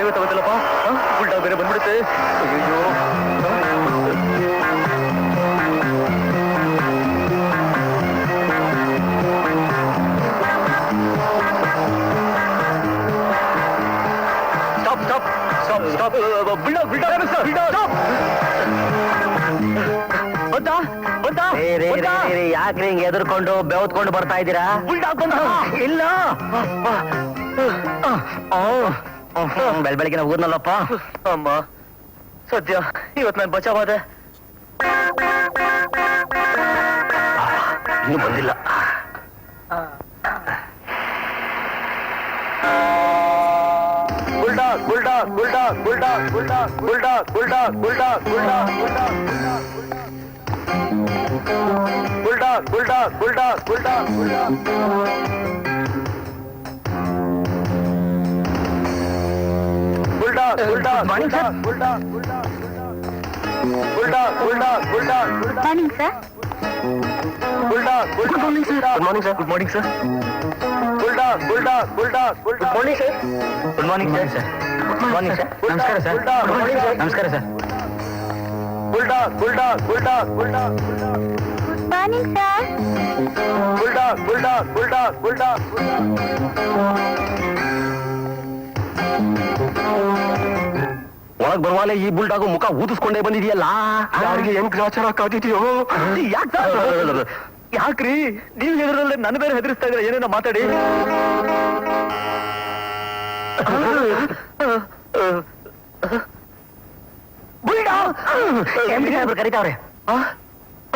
ಬೇಗ ತಗೋತಲ್ಲಪ್ಪ ಬುಲ್ಡಾಗ್ ಬೇರೆ ಬಂದ್ಬಿಡುತ್ತೆ. ಅಯ್ಯೋ stop stop stop stop bulldog bulldog stop ಬಂತಾ? ಬಂತಾ? ಬಂತಾ? ಯಾಕ್ರಿ ಹಿಂಗ್ ಎದುರ್ಕೊಂಡು ಬೆವತ್ಕೊಂಡು ಬರ್ತಾ ಇದ್ದೀರಾ? ಬುಲ್ಡಾಗ್ ಬಂದ ಇಲ್ಲ. ಬೆಳ್ ಬೆಳಗಿನ ಊರ್ನಲ್ಲಪ್ಪ ಅಮ್ಮ ಸದ್ಯ ಇವತ್ ನಾನು ಬಚಾವಾದೆ ಇನ್ನೂ ಬಂದಿಲ್ಲ bulldog bulldog bulldog bulldog bulldog bulldog bulldog bulldog bulldog bulldog bulldog bulldog bulldog bulldog bulldog bulldog bulldog bulldog bulldog bulldog bulldog bulldog bulldog morning sir bulldog good morning sir good morning sir good morning sir bulldog bulldog bulldog good morning sir good morning sir good morning sir நமஸ்கார sir good morning sir நமஸ்கார sir bulldog bulldog bulldog bulldog good morning sir bulldog bulldog bulldog bulldog bulldog ಒಳಗ್ ಬರುವಾಲೆ ಈ ಬುಲ್ಡಾಗು ಮುಖ ಊದಿಸ್ಕೊಂಡೇ ಬಂದಿದೆಯಲ್ಲ? ಯಾರಿಗೆ ಹೆಂಗ್ ಗ್ರಾಚಾರ ಕಾದಿದೆಯೋ? ಯಾಕ ಯಾಕ್ರಿ? ನೀವ್ ಹೆದರಲ್ಲ ನನ್ ಬೇರೆ ಹೆದರಿಸ್ತಾ ಇದ್ರೆ ಏನೇನ ಮಾತಾಡಿ. ಕರೀತಾವ್ರೆ?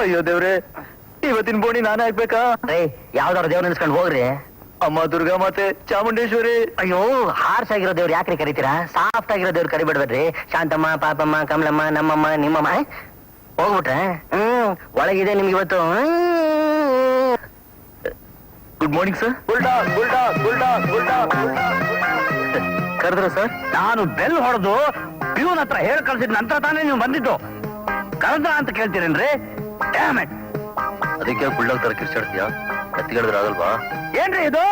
ಅಯ್ಯೋ ದೇವ್ರೆ ಇವತ್ತಿನ ಬೋಣಿ ನಾನೇ ಆಗ್ಬೇಕಾ? ಯಾವ್ದಾರ ದೇವ್ರ ನೆನ್ಸ್ಕೊಂಡು ಹೋಗ್ರಿ. ಅಮ್ಮ ದುರ್ಗಾ ಮಾತೆ ಚಾಮುಂಡೇಶ್ವರಿ. ಅಯ್ಯೋ ಹಾರ್ಸ್ ಆಗಿರೋ ದೇವ್ರು ಯಾಕ್ರಿ ಕರಿತೀರಾ? ಸಾಫ್ಟ್ ಆಗಿರೋ ದೇವ್ರು ಕರಿಬಿಡ್ಬೇಡ್ರಿ ಶಾಂತಮ್ಮ ಪಾಪಮ್ಮ ಕಮಲಮ್ಮ ನಮ್ಮಮ್ಮ ನಿಮ್ಮಮ್ಮ ಏ? ಹೋಗ್ಬಿಟ್ರೆ? ಹ್ಮ್ ಒಳಗಿದೆ ನಿಮ್ಗೆ ಇವತ್ತು. ಗುಡ್ ಮಾರ್ನಿಂಗ್ ಸರ್ ಬುಲ್ಡಾ ಬುಲ್ಡಾ ಬುಲ್ಡಾ ಬುಲ್ಡಾ ಕರೆದ್ರ ಸರ್ ನಾನು ಬೆಲ್ ಹೊಡೆದು ಪ್ಯೂನ್ ಹತ್ರ ಹೇಳಿ ಕಳ್ಸಿದ ನಂತರ ತಾನೇ ನೀವು ಬಂದಿದ್ದು. ಕರೆದ್ರ ಅಂತ ಕೇಳ್ತೀರೇನ್ರಿ? It. ಅದಕ್ಕೆ ಬುಲ್ಡಾಗ್ ತರ ಕಿರ್ಚಾಡ್ತೀಯಾ? ಎತ್ತಿಗಳಿದ್ರೆ ಆಗಲ್ವಾ? ಏನ್ರಿ ಇದು?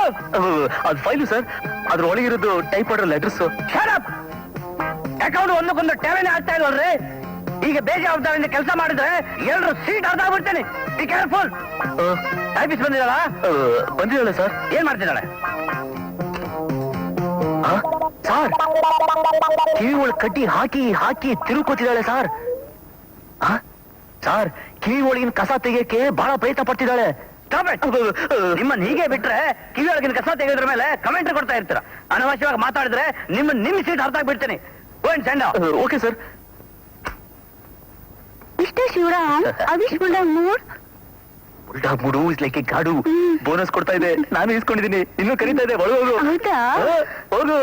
ಅದು ಫೈಲು ಸರ್. ಅದ್ರ ಒಳಗಿರೋದು ಟೈಪ್ ಮಾಡಿರೋ ಲೆಟರ್ಸ್ ಅಕೌಂಟ್ ಒಂದಕ್ಕೊಂದು ಠೇವಣಿ ಆಗ್ತಾ ಇಲ್ವಲ್ರಿ ಈಗ ಬೇಜವಾಬ್ದಾರಿಯಿಂದ ಕೆಲಸ ಮಾಡಿದ್ರೆ ಎಲ್ರು ಸೀಟ್ ಅರ್ಧಾಗ್ಬಿಡ್ತೇನೆ ಬಿ ಕೇರ್ಫುಲ್ ಟೈಪಿಸ್ ಬಂದಿದ್ದಾಳ? ಬಂದಿದ್ದಾಳೆ ಸರ್. ಏನ್ ಮಾಡ್ತಿದ್ದಾಳೆ? ಸರ್ ಕಿವಿ ಕಟ್ಟಿ ಹಾಕಿ ಹಾಕಿ ತಿರುಕೋತಿದ್ದಾಳೆ ಸರ್. ಸರ್ ಕಿವಿ ಒಳಗಿನ ಕಸ ತೆಗಿಯಕ್ಕೆ ಬಹಳ ಪ್ರಯತ್ನ ಪಡ್ತಿದ್ದಾಳೆ. ನಿಮ್ಮನ್ನ ಹೀಗೆ ಬಿಟ್ರೆ ಕಿವಿಯೊಳಗಿನ ಕಸ ತೆಗೆದ್ರ ಮೇಲೆ ಕಮೆಂಟ್ ಕೊಡ್ತಾ ಇರ್ತೀರ. ಅನವಶ್ಯವಾಗಿ ಮಾತಾಡಿದ್ರೆ ನಿಮ್ಮ ನಿಮ್ ಸೀಟ್ ಅರ್ಥ ಬಿಡ್ತೀನಿ ಓಕೆ ಸರ್ ಇಷ್ಟೇ Shivaram ಅವಿಶ್ bulldog mood bulldog mood is like god hmm. Bonus ಕೊಡ್ತಾ ಇದೆ. ನಾನು ಇಸ್ಕೊಂಡಿದ್ದೀನಿ ಇನ್ನೂ ಕರೀತಾ ಇದೆ. ಹೋಗು. ಹೌದಾ? ಹೋಗು.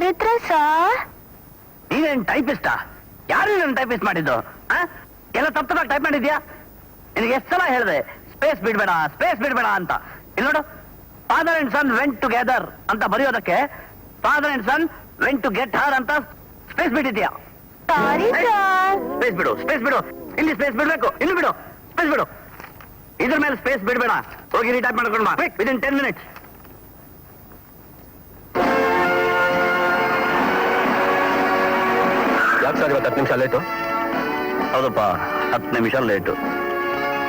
ಕರೆದ್ರ ಸರ್? ನೀನೇನ್ ಟೈಪಿಸ್ಟಾ ಯಾರು ನನ್ನ ಟೈಪಿಸ್ಟ್ ಮಾಡಿದ್ದು? ಆ? ಎಲ್ಲ ತಪ್ಪಾಗಿ ಟೈಪ್ ಮಾಡಿದ್ಯಾ? ನಿನಗೆ ಎಷ್ಟು ಸಲ ಹೇಳಿದೆ ಸ್ಪೇಸ್ ಬಿಡ್ಬೇಡ ಸ್ಪೇಸ್ ಬಿಡ್ಬೇಡ ಅಂತ. ಇಲ್ಲಿ ನೋಡು father and son went together ಅಂತ ಬರೆಯೋದಕ್ಕೆ father and son went to get her ಅಂತ ಸ್ಪೇಸ್ ಬಿಟ್ಟಿದ್ಯಾ? Sorry sir. ಸ್ಪೇಸ್ ಬಿಡು ಸ್ಪೇಸ್ ಬಿಡು. ಇಲ್ಲಿ ಸ್ಪೇಸ್ ಬಿಡ್ಬೇಕು ಇಲ್ಲಿ ಬಿಡು ಸ್ಪೇಸ್ ಬಿಡು. ಇದ್ರ ಮೇಲೆ ಸ್ಪೇಸ್ ಬಿಡ್ಬೇಡ. ಹೋಗಿ ರೀಟೈಪ್ ಮಾಡ್ಕೊಂಡು ಬಾ. ವಿದಿನ್ ಟೆನ್ ಮಿನಿಟ್ಸ್ ಸರ್, ಇವತ್ತು ಹತ್ತು ನಿಮಿಷ ಲೇಟು ಹೌದಪ್ಪ, ಹತ್ತು ನಿಮಿಷ ಲೇಟು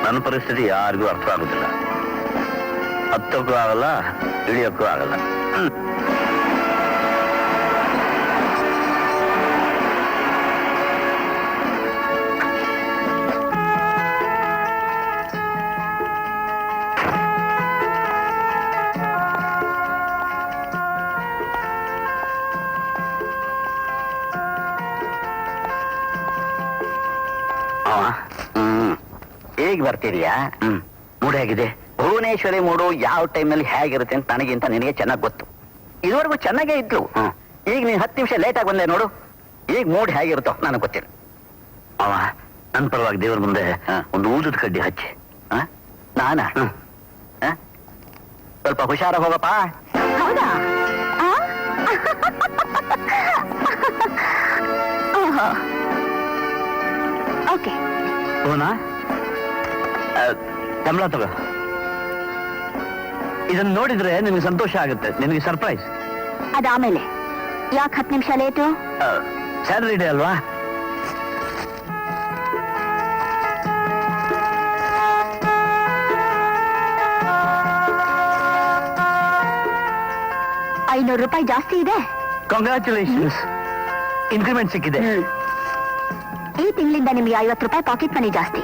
ನನ್ನ ಪರಿಸ್ಥಿತಿ ಯಾರಿಗೂ ಅರ್ಥ ಆಗುದಿಲ್ಲ. ಹತ್ತಕ್ಕೂ ಆಗಲ್ಲ, ಇಳಿಯೋಕ್ಕೂ ಆಗಲ್ಲ. ಬರ್ತಿದ್ಯಾ? ಮೂಡಾಗಿದೆ ಮೂಡ್ ಹೇಗಿದೆ ಭುವನೇಶ್ವರಿ ಮೂಡು ಯಾವ ಟೈಮ್ನಲ್ಲಿ ಹೇಗಿರುತ್ತೆ ಅಂತ ನನಗಿಂತ ನಿನಗೆ ಚೆನ್ನಾಗಿ ಗೊತ್ತು. ಇದುವರೆಗೂ ಚೆನ್ನಾಗೇ ಇದ್ಲು. ಈಗ ನೀನ್ ಹತ್ತು ನಿಮಿಷ ಲೇಟ್ ಆಗಿ ಬಂದೆ ನೋಡು. ಈಗ ಮೂಡ್ ಹೇಗಿರುತ್ತೋ ನನಗೆ ಗೊತ್ತಿಲ್ಲ. ಅವ ನನ್ನ ಪರವಾಗಿ ದೇವ್ರ ಮುಂದೆ ಒಂದು ಊದದ ಕಡ್ಡಿ ಹಚ್ಚಿ. ಆ? ನಾನಾ? ಸ್ವಲ್ಪ ಹುಷಾರ ಹೋಗಪ್ಪ. ಹೌದಾ? ಆ? ಓಕೆ. ಹೋನಾ ಸಂಬಳ ತಗೋ. ಇದನ್ನ ನೋಡಿದ್ರೆ ನಿಮಗೆ ಸಂತೋಷ ಆಗುತ್ತೆ ನಿಮಗೆ ಸರ್ಪ್ರೈಸ್ ಅದಾಮೇಲೆ ಯಾಕೆ ಹತ್ತು ನಿಮಿಷ ಲೇಟು ಸ್ಯಾಲರಿ ಡೇ ಅಲ್ವಾ? ಐನೂರು ರೂಪಾಯಿ ಜಾಸ್ತಿ ಇದೆ? ಕಂಗ್ರ್ಯಾಚುಲೇಷನ್ಸ್ ಇನ್ಕ್ರಿಮೆಂಟ್ ಸಿಕ್ಕಿದೆ. ಈ ತಿಂಗಳಿಂದ ನಿಮ್ಗೆ ಐವತ್ತು ರೂಪಾಯಿ ಪಾಕೆಟ್ ಮನಿ ಜಾಸ್ತಿ.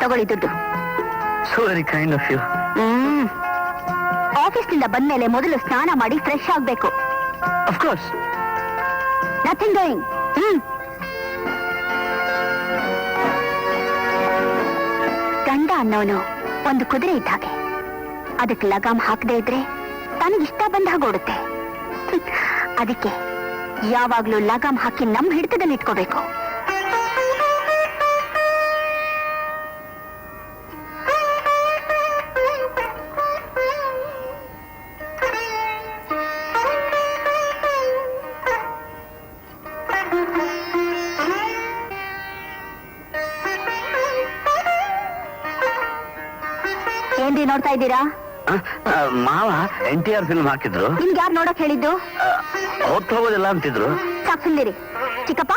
ತಗೊಳ್ಳಿ ದುಡ್ಡು. So very kind of you hmm. ಆಫೀಸ್ನಿಂದ ಬಂದ್ಮೇಲೆ ಮೊದಲು ಸ್ನಾನ ಮಾಡಿ ಫ್ರೆಶ್ ಆಗ್ಬೇಕು. Of course nothing doing hmm. ಗಂಡ ಅನ್ನೋನು ಒಂದು ಕುದುರೆ ಇದ್ದ ಹಾಗೆ ಅದಕ್ಕೆ ಲಗಾಮ್ ಹಾಕದೇ ಇದ್ರೆ ತನಗಿಷ್ಟ ಬಂದ ಹಾಗೆ ಓಡುತ್ತೆ. ಅದಕ್ಕೆ ಯಾವಾಗ್ಲೂ ಲಗಾಮ್ ಹಾಕಿ ನಮ್ಮ ಹಿಡಿತದಲ್ಲಿ ಇಟ್ಕೋಬೇಕು. ಏನ್ರಿ ಮಾವ ಎನ್ ಟಿ ಆರ್ ಫಿಲ್ಮ್ ಹಾಕಿದ್ರು. ನಿಮ್ಗೆ ಯಾರು ನೋಡಕ್ ಹೇಳಿದ್ದು? ಹೊತ್ತು ಹೋಗೋದಿಲ್ಲ ಅಂತಿದ್ರು. ಸಾಕ್ ಸುಂದಿರಿ ಚಿಕ್ಕಪ್ಪ